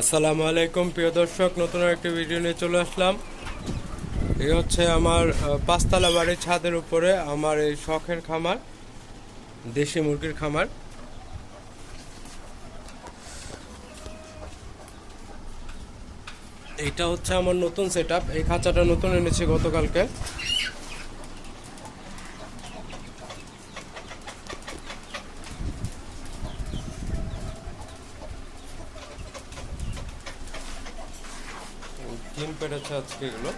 আসসালামু আলাইকুম, প্রিয় দর্শক, নতুন একটি ভিডিও নিয়ে চলে আসলাম। এই হচ্ছে আমার পাঁচতলা বাড়ির ছাদের উপরে আমার এই শখের খামার, দেশি মুরগির খামার। এইটা হচ্ছে আমার নতুন সেট এই খাঁচাটা নতুন এনেছি গতকালকে। ডিম পেড়েছে আজকে এগুলো।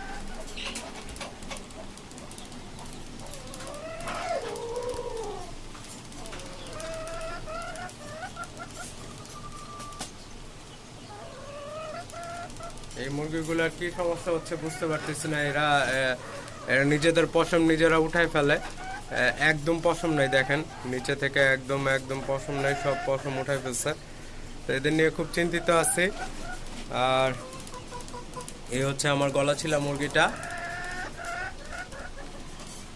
এই মুরগিগুলোর কি সমস্যা হচ্ছে বুঝতে পারতেছি না, এরা এরা নিজেদের পশম নিজেরা উঠায় ফেলে। একদম পশম নাই, দেখেন, নিচে থেকে একদম একদম পশম নাই, সব পশম উঠায় ফেলছে। তো এদের নিয়ে খুব চিন্তিত আছি। আর এই হচ্ছে আমার গলা ছিল মুরগিটা।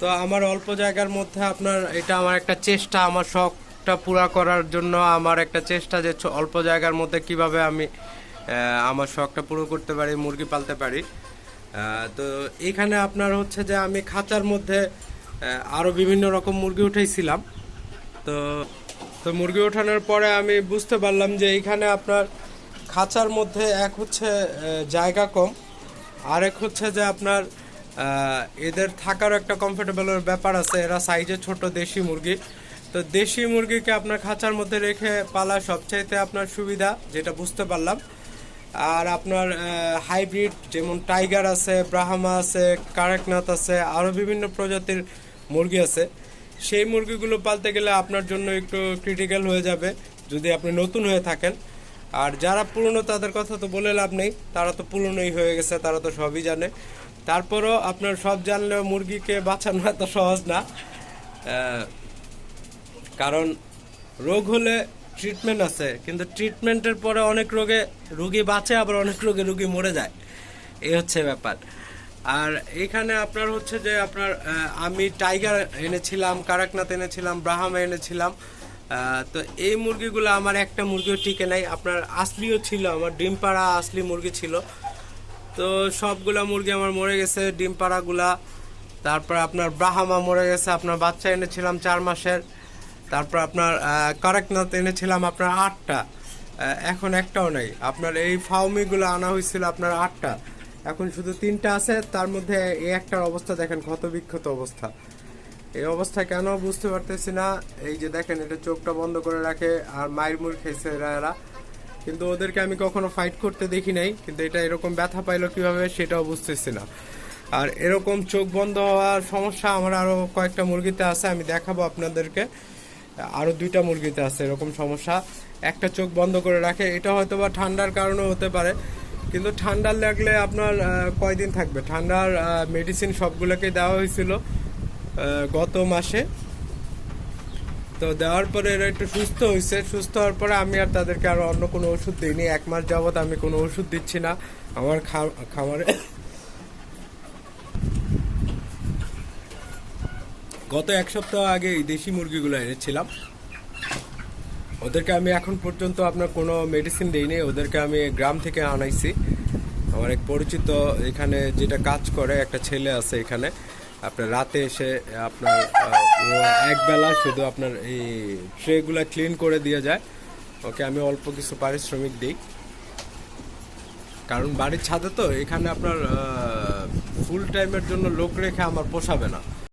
তো আমার অল্প জায়গার মধ্যে আপনার এটা আমার একটা চেষ্টা, আমার শখটা পুরা করার জন্য আমার একটা চেষ্টা যে অল্প জায়গার মধ্যে কীভাবে আমি আমার শখটা পুরো করতে পারি, মুরগি পালতে পারি। তো এখানে আপনার হচ্ছে যে আমি খাঁচার মধ্যে আরও বিভিন্ন রকম মুরগি উঠেছিলাম তো তো মুরগি ওঠানোর পরে আমি বুঝতে পারলাম যে এইখানে আপনার খাঁচার মধ্যে এক হচ্ছে জায়গা কম। আরেক হচ্ছে যে আপনার এদের থাকারও একটা কমফোর্টেবলের ব্যাপার আছে। এরা সাইজে ছোট দেশি মুরগি। তো দেশি মুরগিকে আপনার খাঁচার মধ্যে রেখে পালা সবচাইতে আপনার সুবিধা, যেটা বুঝতে পারলাম। আর আপনার হাইব্রিড যেমন টাইগার আছে, ব্রাহ্মা আছে, কারেকনাথ আছে আরও বিভিন্ন প্রজাতির মুরগি আছে। সেই মুরগিগুলো পালতে গেলে আপনার জন্য একটু ক্রিটিক্যাল হয়ে যাবে। যদি আপনি নতুন হয়ে থাকেন আর যারা পুরনো তাদের কথা তো বলে লাভ নেই। তারা তো পুরনোই হয়ে গেছে, তারা তো সবই জানে। তারপরও আপনার সব জানলেও মুরগিকে বাঁচানো এত সহজ না। কারণ রোগ হলে ট্রিটমেন্ট আছে, কিন্তু ট্রিটমেন্টের পরে অনেক রোগে রুগী বাঁচে, আবার অনেক রোগে রুগী মরে যায়। এই হচ্ছে ব্যাপার। আর এখানে আপনার হচ্ছে যে আপনার আমি টাইগার এনেছিলাম, কারাকনাথ এনেছিলাম, ব্রাহামা এনেছিলাম। তো এই মুরগিগুলো আমার একটা মুরগিও টিকে নাই। আপনার আসলিও ছিল, আমার ডিম পাড়া আসলি মুরগি ছিল। তো সবগুলা মুরগি আমার মরে গেছে ডিম পাড়াগুলা তারপর আপনার ব্রাহামা মরে গেছে, আপনার বাচ্চা এনেছিলাম চার মাসের। তারপর আপনার কারাকনাথ এনেছিলাম আপনার আটটা। এখন একটাও নেই। আপনার এই ফাউমিগুলো আনা হয়েছিল আপনার আটটা। এখন শুধু তিনটা আছে, তার মধ্যে এই একটার অবস্থা দেখেন ক্ষত বিক্ষত অবস্থা। এই অবস্থা কেন বুঝতে পারতেছি না। এই যে দেখেন, এটা চোখটা বন্ধ করে রাখে আর মায়ের মুড় খেয়েছে এরা কিন্তু ওদেরকে আমি কখনো ফাইট করতে দেখি নাই, কিন্তু এটা এরকম ব্যথা পাইলো কীভাবে সেটাও বুঝতেছি না। আর এরকম চোখ বন্ধ হওয়ার সমস্যা আমার আরও কয়েকটা মুরগিতে আছে, আমি দেখাবো আপনাদেরকে। আরও দুইটা মুরগিতে আছে এরকম সমস্যা। একটা চোখ বন্ধ করে রাখে, এটা হয়তো বা ঠান্ডার কারণে হতে পারে। কিন্তু ঠান্ডার লাগলে আপনার কয়দিন থাকবে? ঠান্ডার মেডিসিন সবগুলোকে দেওয়া হয়েছিল। গত মাসে। তো দেওয়ার পরে এরা একটু সুস্থ হয়েছে সুস্থ হওয়ার পরে আমি আর তাদেরকে আর অন্য কোনো ওষুধ দিইনি। এক মাস যাবত আমি কোনো ওষুধ দিচ্ছি না। আমার খামারে গত এক সপ্তাহ আগে এই দেশি মুরগিগুলো এনেছিলাম। ওদেরকে আমি এখন পর্যন্ত আপনার কোনো মেডিসিন দিইনি। ওদেরকে আমি গ্রাম থেকে আনাইছি। আমার এক পরিচিত এখানে যেটা কাজ করে, একটা ছেলে আছে এখানে। আপনার রাতে এসে, আপনার একবেলা শুধু আপনার এই ট্রেগুলো ক্লিন করে দিয়ে যায়। ওকে, আমি অল্প কিছু পারিশ্রমিক দিই। কারণ বাড়ির ছাদে তো, এখানে আপনার ফুল টাইমের জন্য লোক রেখে আমার পোষাবে না।